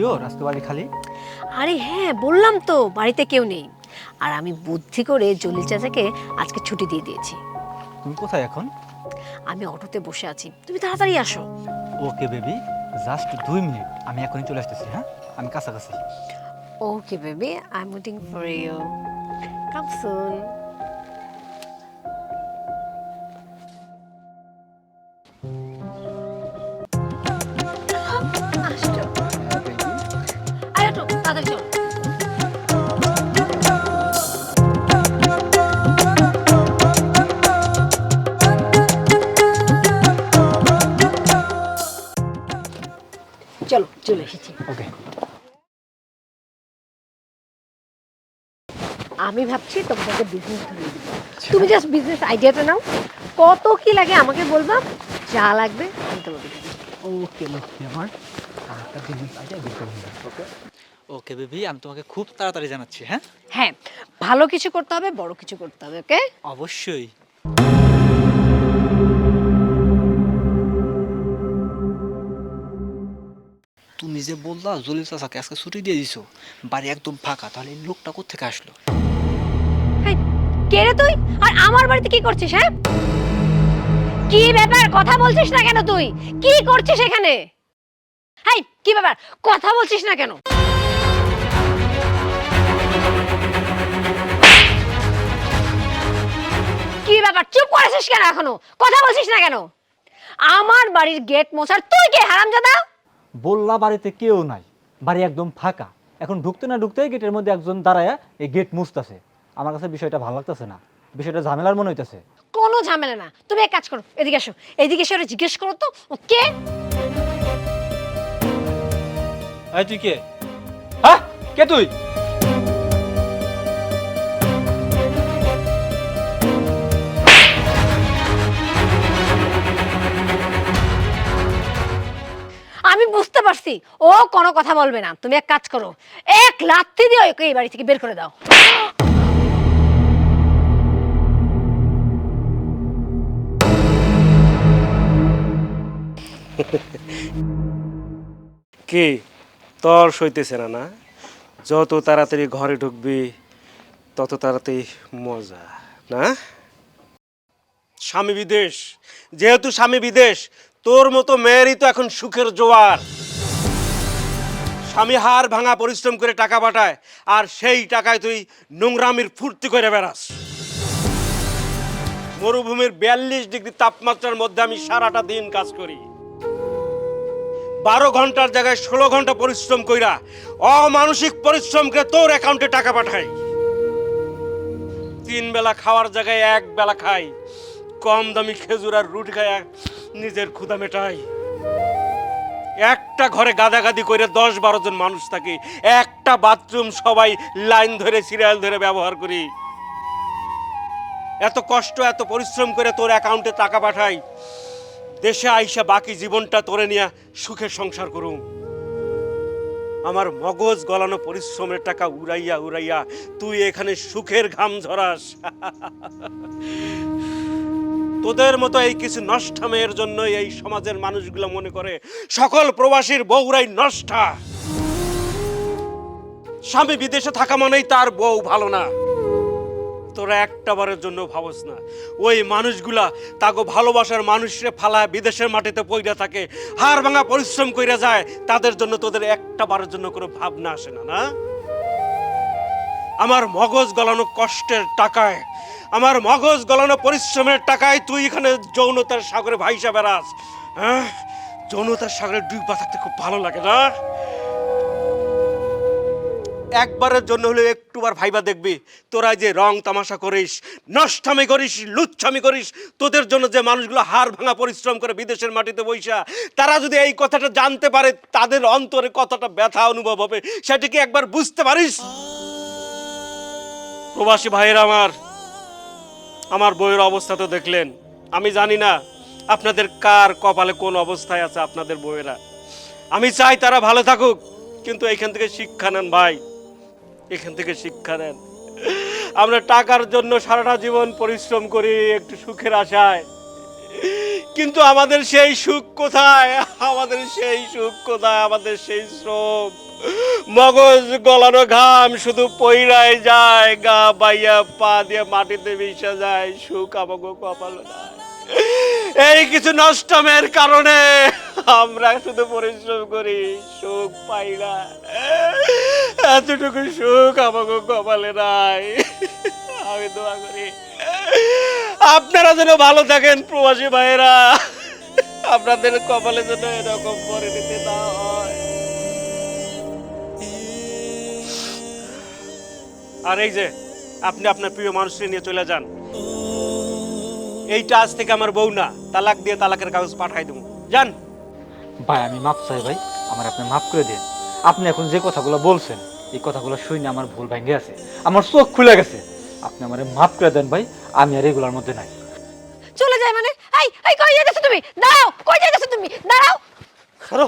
Sure আজকে বাড়ি খালি? আরে হ্যাঁ বললাম তো বাড়িতে কেউ নেই। আর আমি বুদ্ধি করে জলিল চাচাকে আজকে ছুটি দিয়ে দিয়েছি। তুমি কোথায় এখন? আমি অটোতে বসে আছি। তুমি তাড়াতাড়ি আসো। ওকে বেবি জাস্ট দুই মিনিট। আমি এখনই চলে আসতেছি হ্যাঁ? আমি কাছাকাছি। Okay baby I am waiting for you. Come soon. তাড়াতাড়ি চলো চলো চলে এসেছি। ওকে। আমি ভাবছি তোমাকে বিজনেস ধরিয়ে দিব। তুমি জাস্ট বিজনেস আইডিয়াটা নাও। কত কি লাগে আমাকে বলবা যা লাগবে আমি তোমাকে দিব ওকে লক্ষ্মী আমার একটা বিজনেস আইডিয়া করে ওকে ওকে বেবি আমি তোমাকে খুব তাড়াতাড়ি জানাচ্ছি হ্যাঁ? হ্যাঁ ভালো কিছু করতে হবে বড় কিছু করতে হবে ওকে অবশ্যই। তুমি যে বললা জলিল চাচাকে আজকে ছুটি দিয়ে দিছো বাড়ি একদম ফাঁকা তাহলে এই লোকটা কোথেকে আসলো? কে রে তুই? আর আমার বাড়িতে কি করছিস হ্যাঁ? কি ব্যাপার? কথা বলছিস না কেন তুই? কি করছিস এখানে? হাই কি ব্যাপার? কথা বলছিস না কেন? ব্যাপার চুপ করেছিস কেন এখনও? কথা বলছিস না কেন? আমার বাড়ির গেট মোছার তুই কে হারামজাদা? বললা বাড়িতে কেউ নাই। বাড়ি একদম ফাঁকা। এখন ঢুকতে না ঢুকতেই গেটের মধ্যে একজন দাঁড়ায় এই গেট মুছতেছে। আমার কাছে বিষয়টা ভালো লাগতেছে না। বিষয়টা ঝামেলার মনে হইতেছে। কোনো ঝামেলা না। তুমি এক কাজ করো এদিকে এসো এদিকে এসে ওরা জিজ্ঞেস করো তো ও কে? এই তুই কে? হ্যাঁ? কে তুই? পারছি। ও কোনো কথা বলবে না। তুমি এক কাজ করো, এক লাত্তি দিয়ে ওকে এই বাড়ি থেকে বের করে দাও। কি? তোর সইতেছে না না? যত তাড়াতাড়ি ঘরে ঢুকবি, তত তাড়াতাড়ি মজা, না? স্বামী বিদেশ, যেহেতু স্বামী বিদেশ, তোর মতো মেয়েরই তো এখন সুখের জোয়ার। স্বামী হার ভাঙা পরিশ্রম করে টাকা পাঠায়, আর সেই টাকায় তুই নোংরামির ফুর্তি করে বেড়াস। মরুভূমির বিয়াল্লিশ ডিগ্রি তাপমাত্রার মধ্যে আমি সারাটা দিন কাজ করি। বারো ঘণ্টার জায়গায় ষোলো ঘণ্টা পরিশ্রম কইরা অমানসিক পরিশ্রম করে তোর অ্যাকাউন্টে টাকা পাঠাই। তিন বেলা খাওয়ার জায়গায় এক বেলা খাই, কম দামি খেজুর আর রুটি খাই নিজের ক্ষুদা মেটাই। একটা ঘরে গাদাগাদি করে দশ বারো জন মানুষ থাকে। একটা বাথরুম সবাই লাইন ধরে সিরিয়াল ধরে ব্যবহার করি। এত কষ্ট, এত পরিশ্রম করে তোর অ্যাকাউন্টে টাকা পাঠাই। দেশে আইসা বাকি জীবনটা তোরে নিয়ে সুখে সংসার করুম। আমার মগজ গলানো পরিশ্রমের টাকা উড়াইয়া উড়াইয়া তুই এখানে সুখের ঘাম ঝরাস। তোদের মতো এই কিছু নষ্টা মেয়ের জন্য এই সমাজের মানুষগুলো মনে করে, সকল প্রবাসীর বউরাই নষ্টা। স্বামী বিদেশে থাকা মানেই তার বউ ভালো না। তোরা একটা বারের জন্য ভাবস না, ওই মানুষগুলা তাকে ভালোবাসার মানুষরে ফালা বিদেশের মাটিতে পইরা থাকে, হাড় ভাঙা পরিশ্রম কইরা যায়, তাদের জন্য তোদের একটা বারের জন্য কোনো ভাবনা আসে না না? আমার মগজ গলানো কষ্টের টাকায়, আমার মগজ গলানো পরিশ্রমের টাকায় তুই এখানে যৌনতার সাগরে ভাইসা বেড়াস হ্যাঁ? যৌনতার সাগরে ডুবা থাকতে খুব ভালো লাগে না? একবারের জন্য হলে একটুবার ভাইবা দেখবি, তোরা যে রং তামাশা করিস, নষ্টামি করিস, লুচ্ছামি করিস, তোদের জন্য যে মানুষগুলো হাড় ভাঙা পরিশ্রম করে বিদেশের মাটিতে বইসা, তারা যদি এই কথাটা জানতে পারে, তাদের অন্তরে কতটা ব্যথা অনুভব হবে, সেটা কি একবার বুঝতে পারিস? প্রবাসী ভাইয়েরা আমার আমার বইয়ের অবস্থা তো দেখলেন। আমি জানি না আপনাদের কার কপালে কোন অবস্থায় আছে আপনাদের বইয়েরা। আমি চাই তারা ভালো থাকুক, কিন্তু এখান থেকে শিক্ষা নেন ভাই। এখান থেকে শিক্ষা নেন। আমরা টাকার জন্য সারাটা জীবন পরিশ্রম করি একটু সুখের আশায়। কিন্তু আমাদের সেই সুখ কোথায়? আমাদের সেই সুখ কোথায়? আমাদের সেই শ্রম। মগজ গলানো ঘাম শুধু পইরায় যায়, গা বাইয়া, পা দিয়ে মাটিতে মিশে যায়, সুখ আমাকে কপাল এই কিছু নষ্টমের কারণে আমরা শুধু পরিশ্রম করি, সুখ পাই না। এতটুকু সুখ আমাকে কপালে নাই। আমি দোয়া করি। আপনারা যেন ভালো থাকেন প্রবাসী ভাইয়েরা। আপনাদের কপালে যেন এরকম পরিণতি না আর এই যে আপনি আপনার প্রিয় মানুষকে নিয়ে চলে যান। এইটা আজ থেকে আমার বউ না তালাক দিয়ে তালাকের কাগজ পাঠাই দেবো। যান। ভাই আমি মাপ চাই ভাই আমার আপনি মাফ করে দিন। আপনি এখন যে কথাগুলো বলছেন এই কথাগুলো শুনে আমার ভুল ভেঙে আছে আমার চোখ খুলে গেছে। আপনি আমার মাফ করে দেন ভাই আমি আর এগুলোর মধ্যে নাই। চলে যায় মানে? এই এই কই যাইতেছো তুমি? দাঁড়াও কই যাইতেছো তুমি? দাঁড়াও। সরো।